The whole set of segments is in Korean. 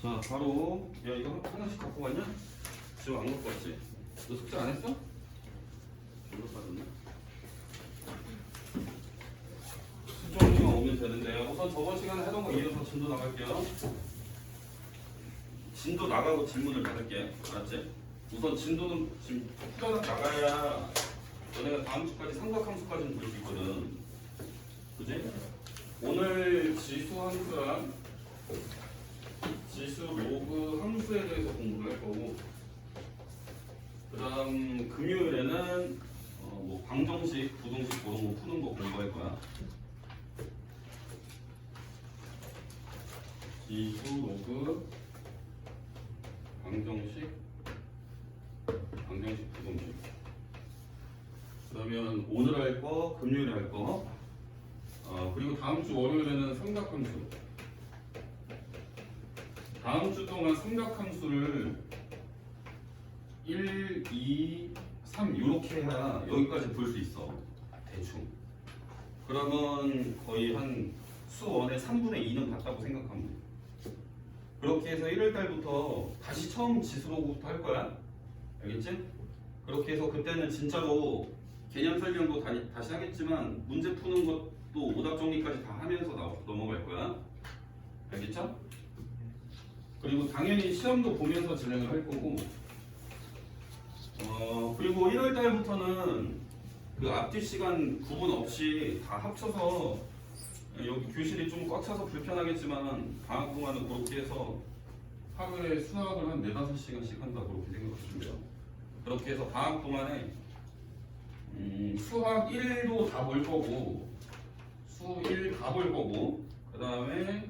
자, 바로 야 이거 하나씩 갖고 갔냐? 지금 안 갖고 왔지? 너 숙제 안 했어? 졸로 빠졌네. 수정이가 오면 되는데 우선 저번 시간에 하던 거 이어서 진도 나갈게요. 진도 나가고 질문을 받을게. 알았지? 우선 진도는 지금 후다닥 나가야 너네가 다음 주까지 삼각함수까지는 볼 수 있거든. 그지? 오늘 지수 함수랑 지수 로그 함수에 대해서 공부를 할 거고 그 다음 금요일에는 어, 뭐 방정식, 부등식 그런 거 푸는 거 공부할 거야. 지수 로그 방정식, 방정식, 부등식. 그러면 오늘 할 거, 금요일에 할 거. 어, 그리고 다음 주 월요일에는 삼각함수. 다음 주 동안 삼각함수를 1, 2, 3 이렇게 해야 여기까지 볼 수 있어. 대충. 그러면 거의 한 수원의 3분의 2는 봤다고 생각하면 돼. 그렇게 해서 1월 달부터 다시 처음 지수로부터 할 거야. 알겠지? 그렇게 해서 그때는 진짜로 개념 설명도 다, 다시 하겠지만 문제 푸는 것도 오답 정리까지 다 하면서 나, 넘어갈 거야. 알겠죠? 그리고 당연히 시험도 보면서 진행을 할 거고. 어 그리고 1월 달부터는 그 앞뒤 시간 구분 없이 다 합쳐서 여기 교실이 좀 꽉 차서 불편하겠지만 방학 동안은 그렇게 해서 하루에 수학을 한 4, 5시간씩 한다 그렇게 생각하시면 돼요. 그렇게 해서 방학 동안에 음, 수학 1도 다 볼 거고 수 1 다 볼 거고 그 다음에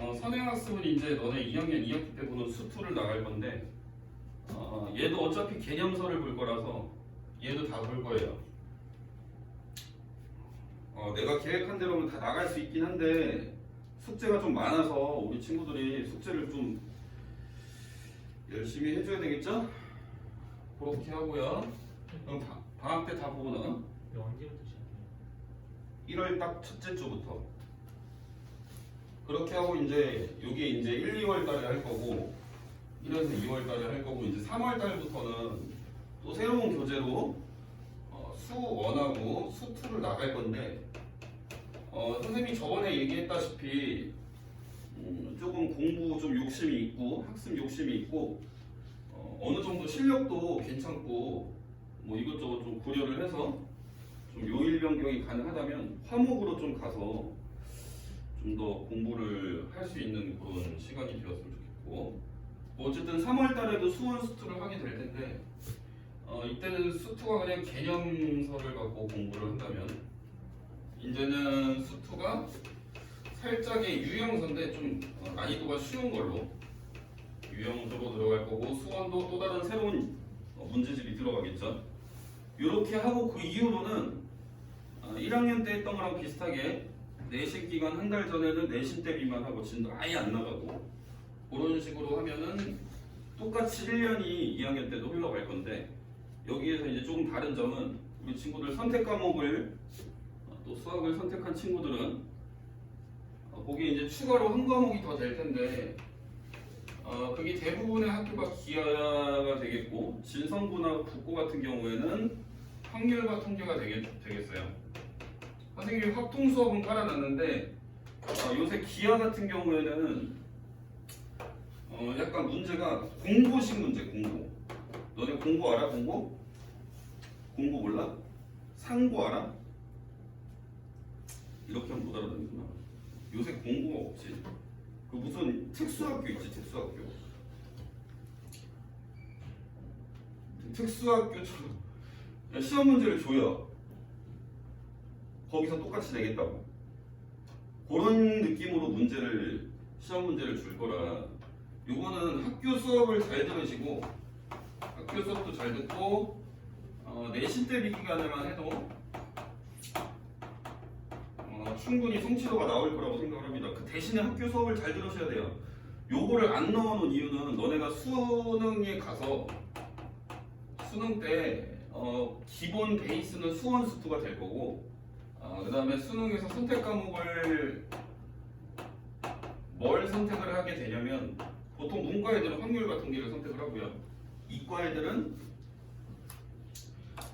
어, 선행학습은 이제 너네 2학년 2학기 때 보는 수투를 나갈 건데 어, 얘도 어차피 개념서를 볼 거라서 얘도 다 볼 거예요. 어, 내가 계획한 대로는 다 나갈 수 있긴 한데 숙제가 좀 많아서 우리 친구들이 숙제를 좀 열심히 해줘야 되겠죠? 그렇게 하고요. 그럼 바- 방학 때 다 보고는 언제부터 시작해요? 1월 딱 첫째 주부터 그렇게 하고 이제 요게 이제 1, 2월 달에 할 거고 1에서 2월 달에 할 거고 이제 3월 달부터는 또 새로운 교재로 어, 수 1하고 수 2를 나갈 건데 어, 선생님이 저번에 얘기했다시피 음, 조금 공부 좀 욕심이 있고 학습 욕심이 있고 어, 어느 정도 실력도 괜찮고 뭐 이것저것 좀 고려를 해서 좀 요일 변경이 가능하다면 화목으로 좀 가서 좀 더 공부를 할 수 있는 그런 시간이 되었으면 좋겠고 뭐 어쨌든 3월 달에도 수원 수투를 하게 될 텐데 어, 이때는 수투가 그냥 개념서를 갖고 공부를 한다면 이제는 수투가 살짝의 유형서인데 좀 어, 난이도가 쉬운 걸로 유형서로 들어갈 거고 수원도 또 다른 새로운 어, 문제집이 들어가겠죠. 이렇게 하고 그 이후로는 어, 1학년 때 했던 거랑 비슷하게 내신 기간 한 달 전에는 내신 대비만 하고 진도 아예 안 나가고 그런 식으로 하면은 똑같이 1년이 2학년 때도 흘러갈 건데 여기에서 이제 조금 다른 점은 우리 친구들 선택 과목을 어, 또 수학을 선택한 친구들은 어, 거기에 이제 추가로 한 과목이 더 될 텐데 어, 그게 대부분의 학교가 기하가 되겠고 진성부나 국고 같은 경우에는 확률과 통계가 되겠, 되겠어요. 선생님이 확통 수업은 깔아놨는데 어, 요새 기하 같은 경우에는 어, 약간 문제가 공고식 문제 공고. 너네 공고 알아 공고? 공고 몰라? 상고 알아? 이렇게 하면 못 알아듣는구나. 요새 공고가 없지. 그 무슨 특수학교 있지 특수학교. 특수학교처럼 야, 시험 문제를 줘요. 거기서 똑같이 내겠다고. 그런 느낌으로 문제를 시험 문제를 줄 거라. 요거는 학교 수업을 잘 들으시고 학교 수업도 잘 듣고 어, 내신 대비 기간에만 해도 어, 충분히 성취도가 나올 거라고 생각을 합니다. 그 대신에 학교 수업을 잘 들으셔야 돼요. 요거를 안 넣어놓은 이유는 너네가 수능에 가서 수능 때 어, 기본 베이스는 수원 수투가 될 거고 어, 그 다음에 수능에서 선택 과목을 뭘 선택을 하게 되냐면 보통 문과 애들은 확률 같은 게를 선택을 하고요. 이과 애들은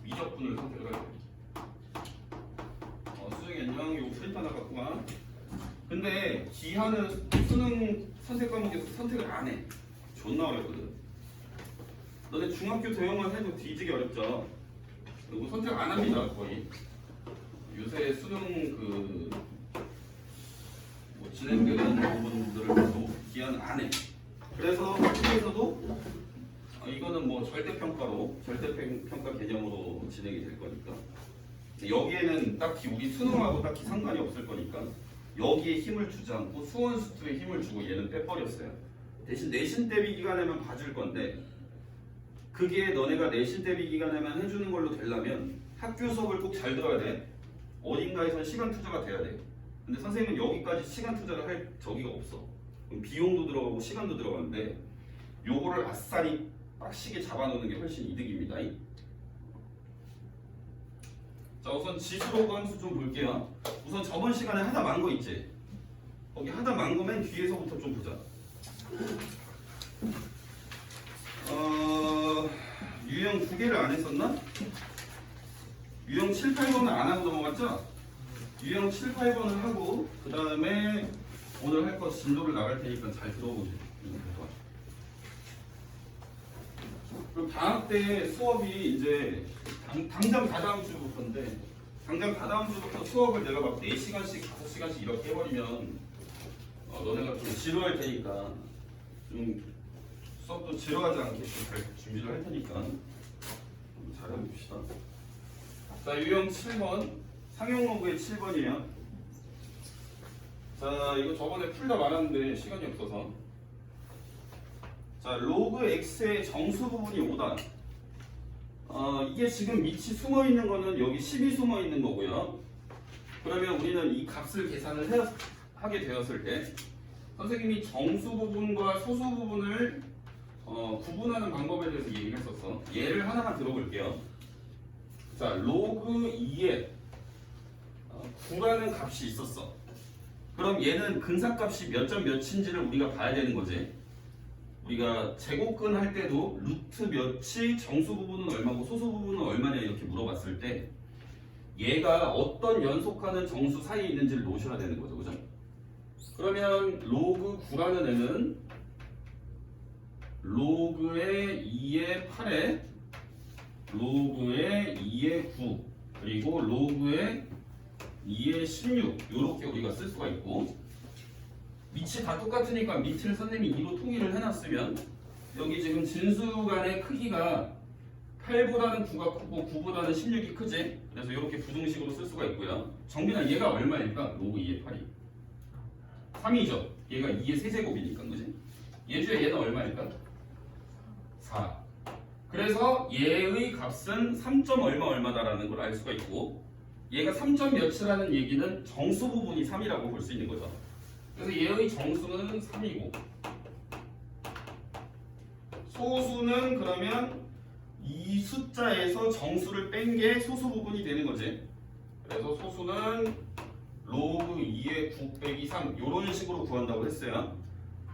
미적분을 선택을 하게 돼요. 어, 수정이 안녕. 요 프린트 하나 갖고 와. 근데 기하는 수능 선택 과목에서 선택을 안 해. 존나 어렵거든. 너네 중학교 도형만 해도 뒤지기 어렵죠. 그리고 선택 안 합니다 거의. 요새 수능 그 뭐 진행되는 부분들을 봐도 기하는 안 해. 그래서 학교에서도 어, 이거는 뭐 절대평가로 절대평가 개념으로 진행이 될 거니까 여기에는 딱히 우리 수능하고 딱히 상관이 없을 거니까 여기에 힘을 주지 않고 수원 수투에 힘을 주고 얘는 빼버렸어요. 대신 내신 대비 기간에만 봐줄 건데 그게 너네가 내신 대비 기간에만 해주는 걸로 되려면 학교 수업을 꼭 잘 들어야 돼. 어딘가에선 시간 투자가 돼야 돼. 근데 선생님은 여기까지 시간 투자를 할 저기가 없어. 그럼 비용도 들어가고 시간도 들어가는데 요거를 아싸리 빡시게 잡아놓는 게 훨씬 이득입니다. 자 우선 지수로 함수 좀 볼게요. 우선 저번 시간에 하다 만 거 있지? 거기 하다 만 거면 뒤에서부터 좀 보자. 어 유형 두 개를 안 했었나? 유형 7, 8번을 안 하고 넘어갔죠? 유형 7, 8번을 하고 그 다음에 오늘 할거 진도를 나갈 테니까 잘 들어보세요. 그럼 방학 때 수업이 이제 당, 당장 다다음 주부터인데 당장 다다음 주부터 수업을 내가 막 4시간씩 5시간씩 이렇게 해버리면 어, 너네가 좀 지루할 테니까 좀 수업도 지루하지 않게 좀 잘 준비를 할 테니까 좀 잘해봅시다. 자 유형 7번 상용 로그의 7번이에요. 자 이거 저번에 풀다 말았는데 시간이 없어서 자 로그 x의 정수 부분이 5다. 어, 이게 지금 밑이 숨어 있는 거는 여기 10이 숨어 있는 거고요. 그러면 우리는 이 값을 계산을 해, 하게 되었을 때 선생님이 정수 부분과 소수 부분을 어, 구분하는 방법에 대해서 얘기를 했었어. 예를 하나만 들어볼게요. 자, 로그 2에 어, 9라는 값이 있었어. 그럼 얘는 근사값이 몇 점 몇인지를 우리가 봐야 되는 거지. 우리가 제곱근 할 때도 루트 몇이 정수 부분은 얼마고 소수 부분은 얼마냐 이렇게 물어봤을 때 얘가 어떤 연속하는 정수 사이에 있는지를 놓으셔야 되는 거죠. 그죠? 그러면 로그 9라는 애는 로그의 2의 8에 로그의 2의 9 그리고 로그의 2의 16 이렇게 우리가 쓸 수가 있고 밑이 다 똑같으니까 밑을 선생님이 2로 통일을 해놨으면 여기 지금 진수 간의 크기가 8보다는 9가 크고 9보다는 16이 크지 그래서 이렇게 부등식으로 쓸 수가 있고요 정민아 얘가 얼마일까? 로그 2의 8이 3이죠 얘가 2의 세제곱이니까 그지? 예주에 얘는 얼마일까? 4 그래서 얘의 값은 3점 얼마 얼마다라는 걸 알 수가 있고 얘가 3점 몇이라는 얘기는 정수 부분이 3이라고 볼 수 있는 거죠 그래서 얘의 정수는 3이고 소수는 그러면 이 숫자에서 정수를 뺀 게 소수 부분이 되는 거지. 그래서 소수는 로그 2의 9 빼기 3 이런 식으로 구한다고 했어요.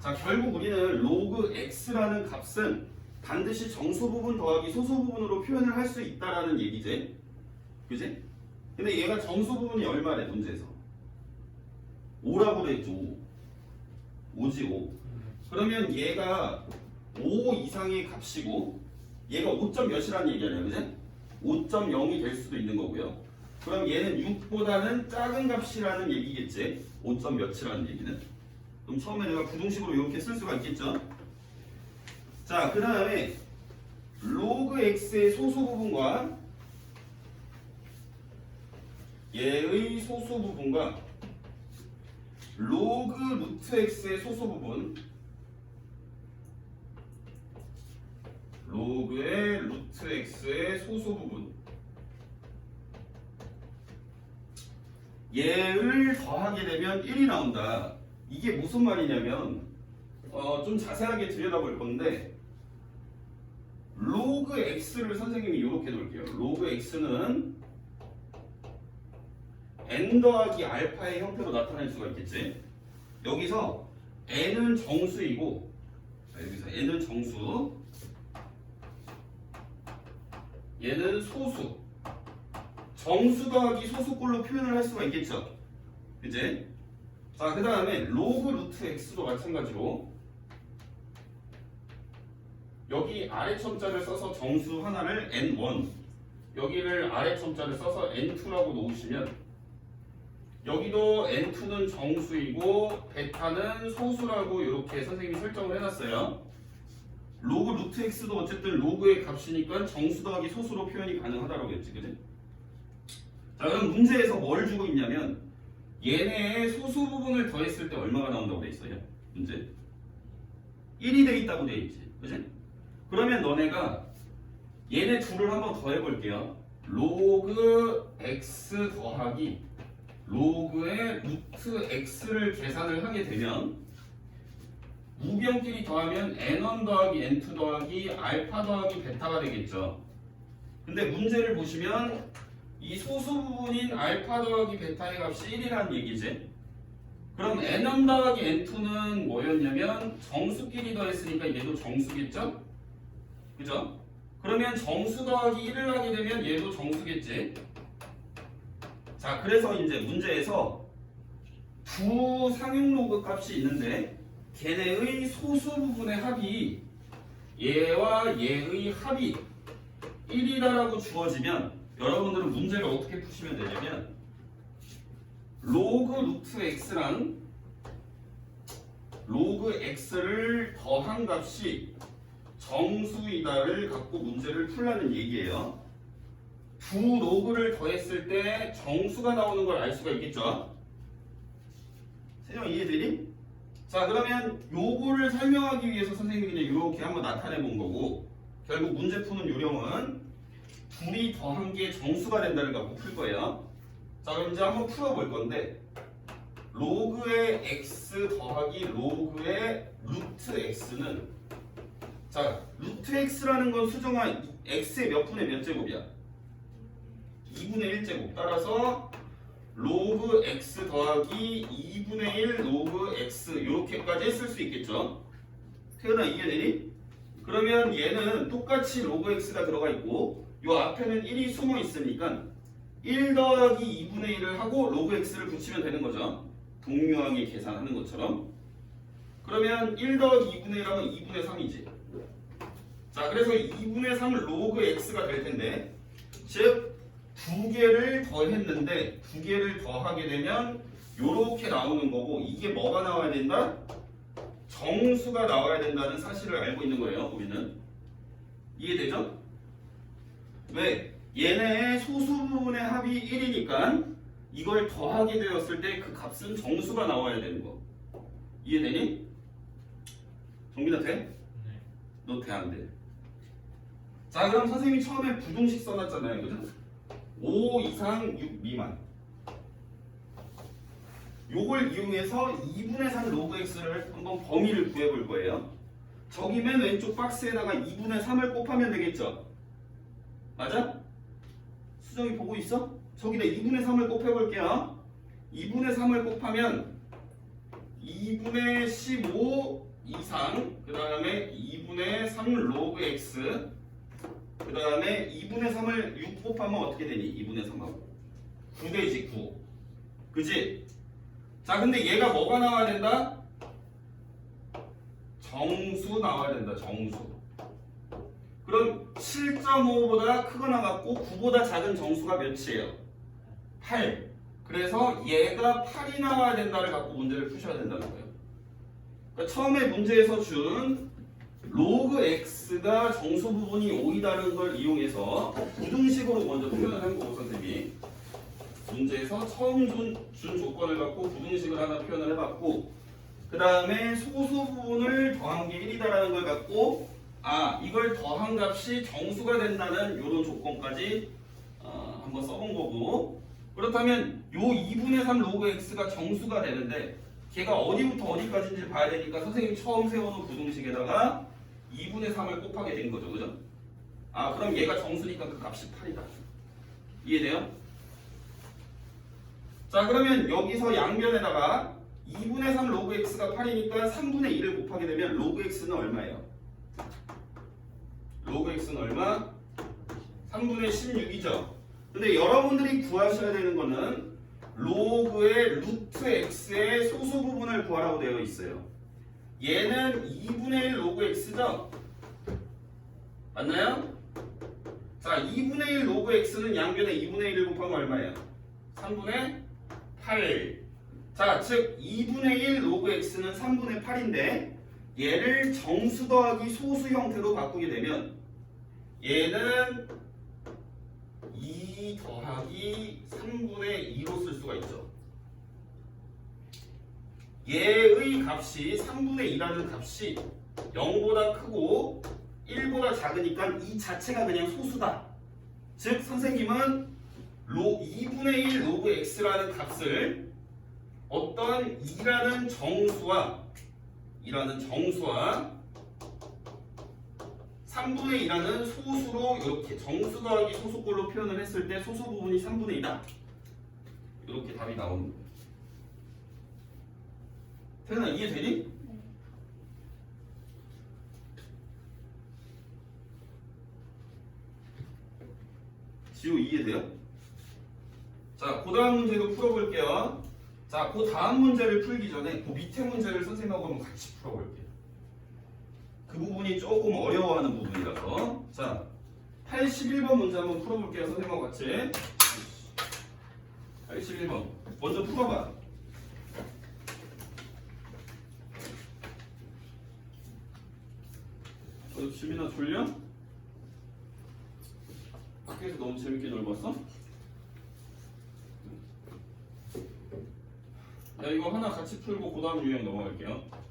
자 결국 우리는 로그 x라는 값은 반드시 정수 부분 더하기 소수 부분으로 표현을 할 수 있다라는 얘기지. 그지? 근데 얘가 정수 부분이 얼마래 문제에서? 5라고 그랬죠. 5. 5지 5. 그러면 얘가 5 이상의 값이고 얘가 5점 몇이라는 얘기 아니야, 그지? 5.0이 될 수도 있는 거고요. 그럼 얘는 6보다는 작은 값이라는 얘기겠지. 5점 몇이라는 얘기는. 그럼 처음에 내가 부등식으로 이렇게 쓸 수가 있겠죠. 자, 그 다음에 로그 x의 소수 부분과 얘의 소수 부분과 로그 루트 x의 소수 부분 로그의 루트 x의 소수 부분 얘를 더하게 되면 1이 나온다. 이게 무슨 말이냐면 어, 좀 자세하게 들여다볼 건데 로그 x를 선생님이 이렇게 놓을게요. 로그 x는 n 더하기 알파의 형태로 나타낼 수가 있겠지. 여기서 n은 정수이고 자, 여기서 n은 정수 얘는 소수 정수 더하기 소수꼴로 표현을 할 수가 있겠죠 그제? 자, 그 다음에 로그 루트 x도 마찬가지로 여기 아래 첨자를 써서 정수 하나를 n1 여기를 아래 첨자를 써서 n2라고 놓으시면 여기도 n2는 정수이고 베타는 소수라고 이렇게 선생님이 설정을 해놨어요. 로그 루트 x도 어쨌든 로그의 값이니까 정수 더하기 소수로 표현이 가능하다고 했지, 그지? 자, 그럼 문제에서 뭘 주고 있냐면 얘네의 소수 부분을 더했을 때 얼마가 나온다고 돼 있어요? 문제 1이 돼 있다고 돼 있지, 그지? 그러면 너네가 얘네 둘을 한번 더 해 볼게요. 로그 x 더하기 로그의 루트 x를 계산을 하게 되면 우변끼리 더하면 n1 더하기 n2 더하기 알파 더하기 베타가 되겠죠. 근데 문제를 보시면 이 소수 부분인 알파 더하기 베타의 값이 1이라는 얘기지. 그럼 n1 더하기 n2는 뭐였냐면 정수끼리 더했으니까 얘도 정수겠죠? 그죠? 그러면 정수 더하기 1을 하게 되면 얘도 정수겠지. 자, 그래서 이제 문제에서 두 상용 로그 값이 있는데 걔네의 소수 부분의 합이 얘와 얘의 합이 1이다라고 주어지면 여러분들은 문제를 어떻게 푸시면 되냐면 로그 루트 x랑 로그 x를 더한 값이 정수이다를 갖고 문제를 풀라는 얘기예요. 두 로그를 더했을 때 정수가 나오는 걸 알 수가 있겠죠? 세정 이해되니? 자 그러면 요거를 설명하기 위해서 선생님이 그냥 이렇게 한번 나타내 본 거고 결국 문제 푸는 요령은 둘이 더한 게 정수가 된다를 갖고 풀 거예요. 자 그럼 이제 한번 풀어볼 건데 로그의 x 더하기 로그의 루트 x는 자 루트 x라는 건 수정한 x의 몇 분의 몇 제곱이야? 2분의 1제곱. 따라서 로그 x 더하기 2분의 1 로그 x. 이렇게까지 했을 수 있겠죠? 태연아 이해되니? 그러면 얘는 똑같이 로그 x가 들어가 있고 요 앞에는 1이 숨어 있으니까 1 더하기 2분의 1을 하고 로그 x를 붙이면 되는 거죠. 동류항의 계산하는 것처럼. 그러면 1 더하기 2분의 1하면 2분의 3이지 자 그래서 2분의 3은 로그 x가 될 텐데 즉 두 개를 더했는데 두 개를 더하게 되면 요렇게 나오는 거고 이게 뭐가 나와야 된다? 정수가 나와야 된다는 사실을 알고 있는 거예요 우리는 이해되죠? 왜? 얘네의 소수 부분의 합이 1이니까 이걸 더하게 되었을 때 그 값은 정수가 나와야 되는 거 이해되니? 정민아 돼? 네. 너돼안 돼? 자 그럼 선생님이 처음에 부등식 써놨잖아요 그죠? 5 이상 6 미만 요걸 이용해서 2분의 3 로그 x를 한번 범위를 구해볼 거예요 저기 맨 왼쪽 박스에다가 2분의 3을 곱하면 되겠죠 맞아? 수정이 보고 있어? 저기다 2분의 3을 곱해볼게요 2분의 3을 곱하면 2분의 15 이상 그 다음에 2분의 3 로그 x 그 다음에 2분의 3을 6 곱하면 어떻게 되니? 2분의 3하고 9되지 9 그지? 자 근데 얘가 뭐가 나와야 된다? 정수 나와야 된다 정수 그럼 7.5보다 크거나 같고 9보다 작은 정수가 몇이에요? 8 그래서 얘가 8이 나와야 된다를 갖고 문제를 푸셔야 된다는 거예요 그러니까 처음에 문제에서 준 로그 x가 정수 부분이 5이다는 걸 이용해서 부등식으로 먼저 표현을 한 거고 선생님이. 문제에서 처음 준, 준 조건을 갖고 부등식을 하나 표현을 해봤고 그 다음에 소수 부분을 더한 게 1이다라는 걸 갖고 아 이걸 더한 값이 정수가 된다는 이런 조건까지 어, 한번 써본 거고. 그렇다면 요 2분의 3 로그 x가 정수가 되는데 걔가 어디부터 어디까지인지 봐야 되니까 선생님이 처음 세워놓은 부등식에다가 2분의 3을 곱하게 된 거죠. 그죠? 아, 그럼 얘가 정수니까 그 값이 8이다. 이해돼요? 자, 그러면 여기서 양변에다가 2분의 3 로그 x가 8이니까 3분의 1을 곱하게 되면 로그 x는 얼마예요? 로그 x는 얼마? 3분의 16이죠. 근데 여러분들이 구하셔야 되는 거는 로그의 루트 x의 소수 부분을 구하라고 되어 있어요. 얘는 2분의 1 로그 x죠? 맞나요? 자, 2분의 1 로그 x는 양변에 2분의 1을 곱하면 얼마예요? 3분의 8. 자, 즉 2분의 1 로그 x는 3분의 8인데 얘를 정수 더하기 소수 형태로 바꾸게 되면 얘는 2 더하기 3분의 2로 쓸 수가 있죠. 얘의 값이 3분의 2라는 값이 0보다 크고 1보다 작으니까 이 자체가 그냥 소수다. 즉 선생님은 로 2분의 1 로그 x라는 값을 어떤 2라는 정수와 2라는 정수와 3분의 2라는 소수로 이렇게 정수 더하기 소수꼴로 표현을 했을 때 소수 부분이 3분의 2다. 이렇게 답이 거예요. 태연아 이해되니? 지우 이해돼요? 자, 그 다음 문제도 풀어볼게요. 자, 그 다음 문제를 풀기 전에 그 밑에 문제를 선생님하고 한번 같이 풀어볼게요. 그 부분이 조금 어려워하는 부분이라서. 자, 81번 문제 한번 풀어볼게요. 선생님하고 같이. 81번. 먼저 풀어봐. 어, 지민아 졸려? 밖에서 너무 재밌게 놀았어? 야 이거 하나 같이 풀고 그 다음 유형 넘어갈게요.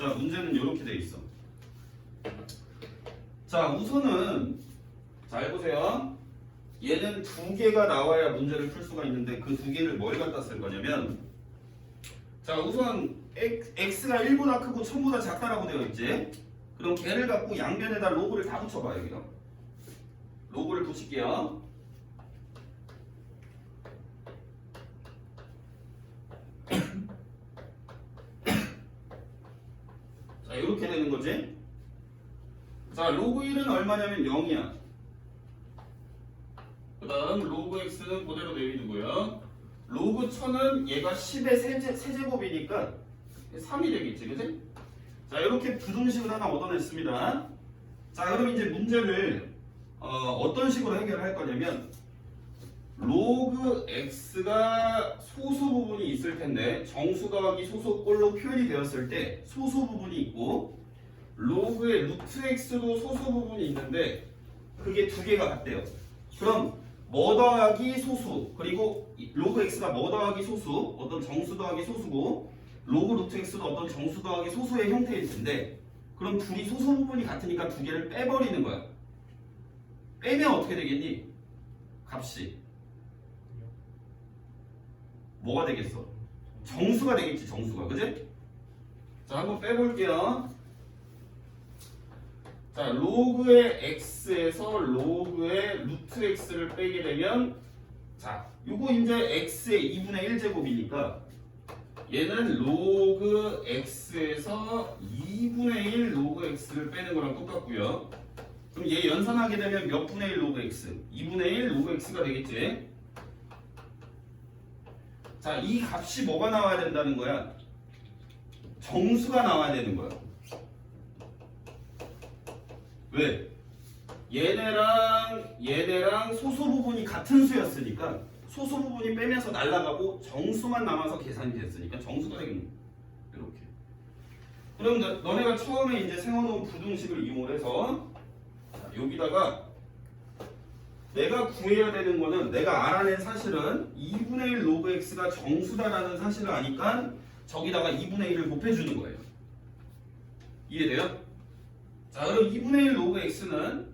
자 문제는 이렇게 돼 있어. 자 우선은 잘 보세요. 얘는 두 개가 나와야 문제를 풀 수가 있는데 그 두 개를 뭘 갖다 쓸 거냐면 자 우선 x, x가 1보다 크고 1000보다 작다라고 되어 있지. 그럼 걔를 갖고 양변에다 로그를 다 붙여봐 여기다. 로그를 붙일게요. 이렇게 되는 거지. 자 로그 1은 얼마냐면 0이야. 그 다음 로그 x는 그대로 내비두고요. 로그 1000은 얘가 10의 세제, 세제곱이니까 3이 되겠지, 그지? 자, 이렇게 부등식을 하나 얻어냈습니다. 자, 그럼 이제 문제를 어, 떤 식으로 해결할 거냐면 로그 x가 소수 부분이 있을 텐데 정수 더하기 소수꼴로 표현이 되었을 때 소수 부분이 있고 로그의 루트 x도 소수 부분이 있는데 그게 두 개가 같대요. 그럼 뭐 더하기 소수 그리고 이 로그 x가 뭐 더하기 소수 어떤 정수 더하기 소수고 로그 루트 x도 어떤 정수 더하기 소수의 형태일 텐데 그럼 둘이 소수 부분이 같으니까 두 개를 빼버리는 거야. 빼면 어떻게 되겠니? 값이 뭐가 되겠어? 정수가 되겠지 정수가 그지? 자 한번 빼볼게요. 자 로그의 x에서 로그의 루트 x를 빼게 되면 자 요거 이제 x의 2분의 1제곱이니까 얘는 로그 x에서 2분의 1 로그 x를 빼는 거랑 똑같고요. 그럼 얘 연산하게 되면 몇 분의 1 로그 x? 2분의 1 로그 x가 되겠지. 자, 이 값이 뭐가 나와야 된다는 거야? 정수가 나와야 되는 거야. 왜? 얘네랑 얘네랑 소수 부분이 같은 수였으니까 소수 부분이 빼면서 날아가고 정수만 남아서 계산이 됐으니까 정수가 되겠네. 이렇게. 그럼 너, 너네가 처음에 이제 세워놓은 부등식을 이용해서 자, 여기다가 내가 구해야 되는 거는 내가 알아낸 사실은 2분의 1 로그 x가 정수다라는 사실을 아니까 저기다가 2분의 1을 곱해주는 거예요. 이해돼요? 자, 그럼 2분의 1 로그 x는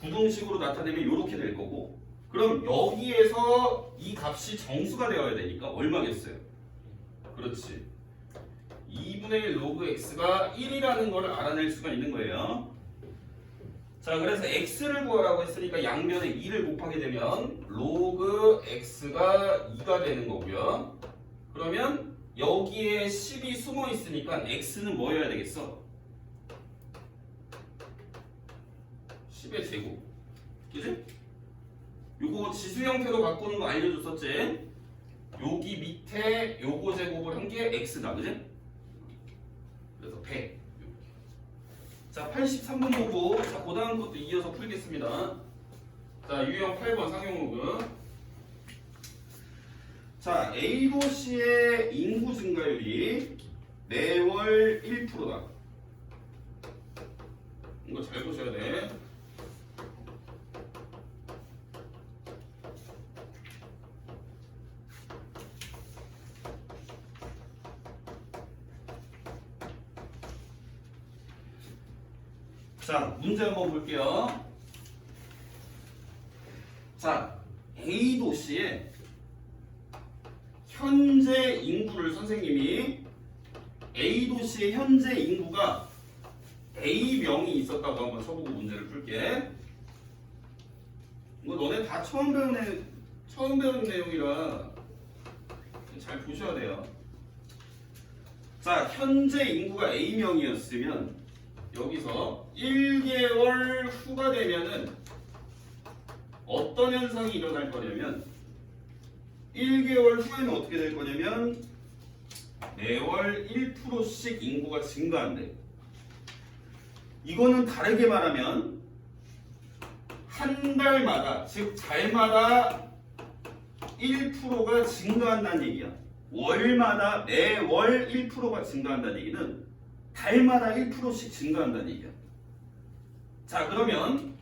부등식으로 나타내면 이렇게 될 거고 그럼 여기에서 이 값이 정수가 되어야 되니까 얼마겠어요? 그렇지 2분의 1 로그 x가 1이라는 걸 알아낼 수가 있는 거예요 자 그래서 x를 구하라고 했으니까 양면에 2를 곱하게 되면 로그 x가 2가 되는 거고요 그러면 여기에 10이 숨어 있으니까 x는 뭐여야 되겠어? 10의 제곱 그지? 요거 지수 형태로 바꾸는 거 알려줬었지? 여기 밑에 요거 제곱을 한 게 x다 그지? 그래서 100 자 83번 보고 자 그 다음 것도 이어서 풀겠습니다. 자 유형 8번 상용 로그. 자 A도시의 인구 증가율이 매월 1%다. 이거 잘 보셔야 돼 자, 문제 한번 볼게요. 자, A 도시의 현재 인구를 선생님이 A 도시의 현재 인구가 A 명이 있었다고 한번 쳐보고 문제를 풀게. 이거 너네 다 처음 애, 처음 배우는 내용이라 잘 보셔야 돼요. 자, 현재 인구가 A 명이었으면 여기서 1개월 후가 되면은 어떤 현상이 일어날 거냐면 1개월 후에는 어떻게 될 거냐면 매월 1%씩 인구가 증가한대. 이거는 다르게 말하면 한 달마다 즉 달마다 1%가 증가한다는 얘기야. 월마다 매월 1%가 증가한다는 얘기는 달마다 1%씩 증가한다는 얘기야. 자, 그러면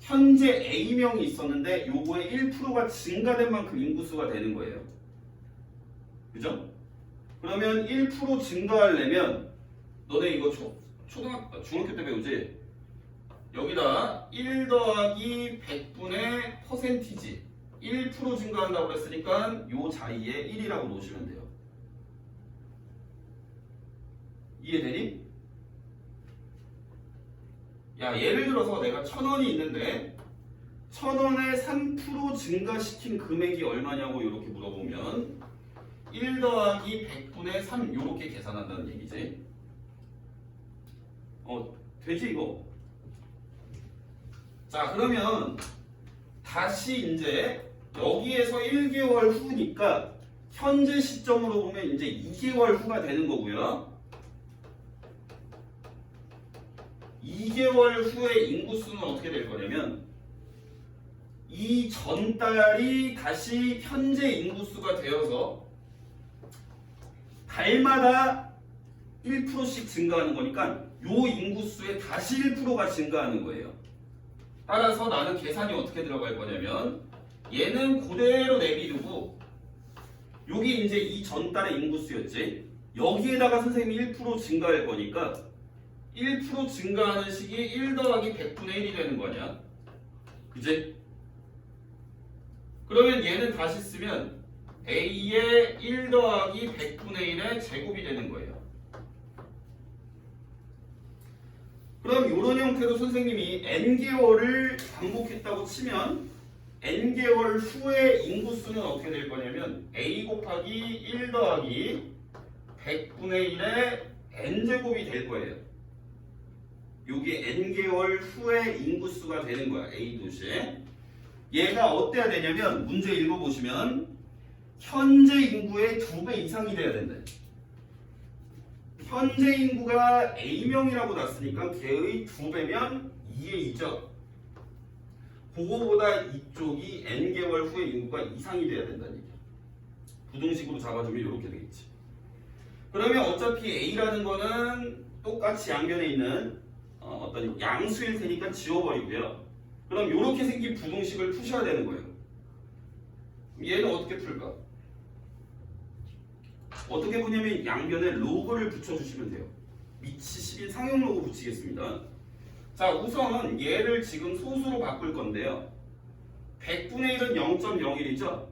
현재 A명이 있었는데 요거에 1%가 증가된 만큼 인구수가 되는 거예요. 그죠? 그러면 1% 증가하려면 너네 이거 초, 초등학교, 아, 중학교 때 배우지? 여기다 1 더하기 100분의 퍼센티지 1% 증가한다고 그랬으니까 요 자리에 1이라고 놓으시면 돼요. 이해되니? 야 예를 들어서 내가 천 원이 있는데 천 원에 3% 증가시킨 금액이 얼마냐고 이렇게 물어보면 1 더하기 100분의 3 이렇게 계산한다는 얘기지. 어 되지 이거? 자 그러면 다시 이제 여기에서 1개월 후니까 현재 시점으로 보면 이제 2개월 후가 되는 거고요 2개월 후에 인구수는 어떻게 될 거냐면 이 전 달이 다시 현재 인구수가 되어서 달마다 1%씩 증가하는 거니까 요 인구수에 다시 1%가 증가하는 거예요. 따라서 나는 계산이 어떻게 들어갈 거냐면 얘는 그대로 내비두고 여기 이제 이 전달의 인구수였지. 여기에다가 선생님이 1% 증가할 거니까 1% 증가하는 식이 1 더하기 100분의 1이 되는 거냐? 그지? 그러면 얘는 다시 쓰면 A의 1 더하기 100분의 1의 제곱이 되는 거예요. 그럼 이런 형태로 선생님이 n개월을 반복했다고 치면 n개월 후에 인구수는 어떻게 될 거냐면 A 곱하기 1 더하기 100분의 1의 n제곱이 될 거예요. 요게 n개월 후에 인구수가 되는 거야. A 도시에. 얘가 어때야 되냐면 문제 읽어보시면 현재 인구의 두배 이상이 돼야 된다. 현재 인구가 A명이라고 났으니까 걔의 두 배면 2의 2죠. 그거보다 이쪽이 n개월 후에 인구가 이상이 돼야 된다는 얘기야. 부등식으로 잡아주면 이렇게 되겠지. 그러면 어차피 A라는 거는 똑같이 양변에 있는 어, 어떤 양수일 테니까 지워버리고요. 그럼 이렇게 생긴 부등식을 푸셔야 되는 거예요. 얘는 어떻게 풀까? 어떻게 보냐면 양변에 로그를 붙여주시면 돼요. 밑이 10인 상용 로그 붙이겠습니다. 자, 우선 얘를 지금 소수로 바꿀 건데요. 100분의 1은 0.01이죠?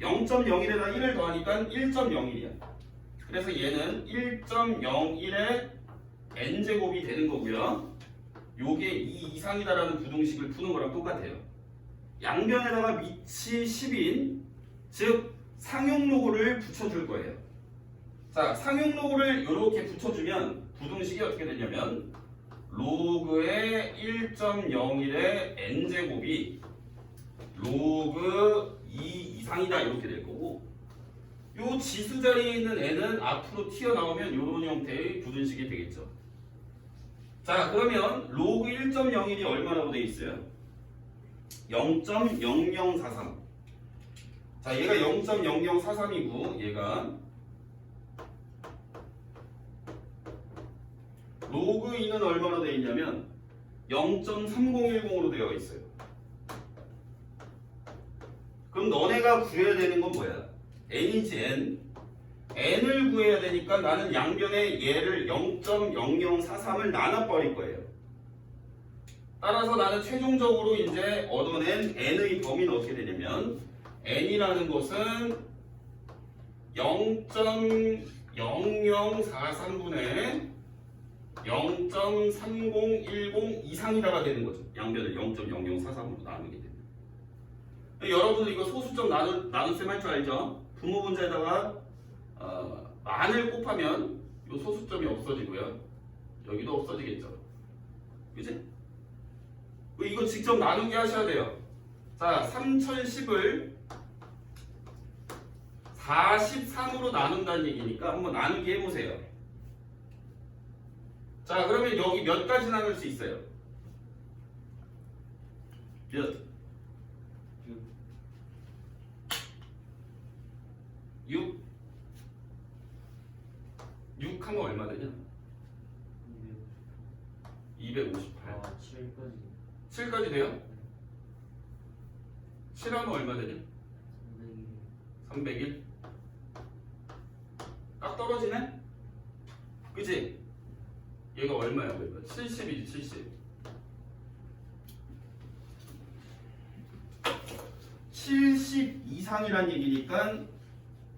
0.01에다 1을 더하니까 1.01이야. 그래서 얘는 1.01의 n제곱이 되는 거고요. 요게 2 이상이다라는 부등식을 푸는 거랑 똑같아요. 양변에다가 밑이 10인, 즉 상용 로고를 붙여줄 거예요. 자, 상용 로고를 이렇게 붙여주면 부등식이 어떻게 되냐면 로그의 1.01의 n제곱이 로그 2 이상이다 이렇게 될 거고 요 지수 자리에 있는 n은 앞으로 튀어나오면 이런 형태의 부등식이 되겠죠. 자 그러면 로그 1.01이 얼마라고 돼 있어요? 0.0043. 자 얘가 0.0043이고 얘가 로그 2는 얼마나 돼 있냐면 0.3010으로 되어 있어요. 그럼 너네가 구해야 되는 건 뭐야? n이지 n. n을 구해야 되니까 나는 양변에 얘를 0.0043을 나눠 버릴 거예요. 따라서 나는 최종적으로 이제 얻어낸 n의 범위는 어떻게 되냐면 n이라는 것은 0.0043분의 0.3010 이상이다가 되는 거죠. 양변을 0.0043으로 나누게 되면. 여러분들 이거 소수점 나누, 나눗셈 할 줄 알죠? 분모 분자에다가 어, 만을 곱하면 이 소수점이 없어지고요. 여기도 없어지겠죠. 그지? 이거 직접 나누기 하셔야 돼요. 자, 3010을 43으로 나눈다는 얘기니까 한번 나누기 해보세요. 자, 그러면 여기 몇 가지 나눌 수 있어요? 몇? 6? 6 하면 얼마 되냐? 258. 아 7까지 7까지 돼요? 7 하면 얼마 되냐? 301. 딱 떨어지네? 그지? 얘가 얼마야? 그러니까 70이지 70. 70 이상이란 얘기니까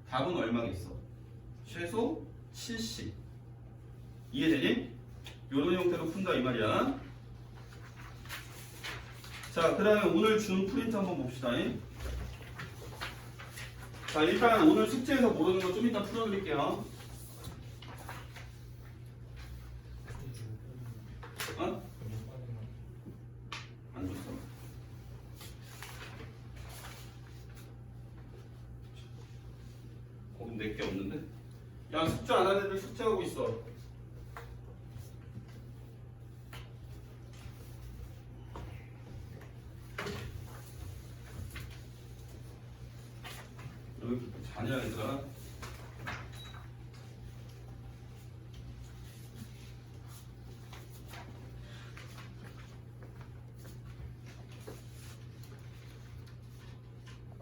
답은 얼마겠어? 최소 70. 이해되니? 이런 형태로 푼다 이 말이야. 자, 그 다음에 오늘 준 프린트 한번 봅시다. 자, 일단 오늘 숙제에서 모르는 거 좀 이따 풀어드릴게요.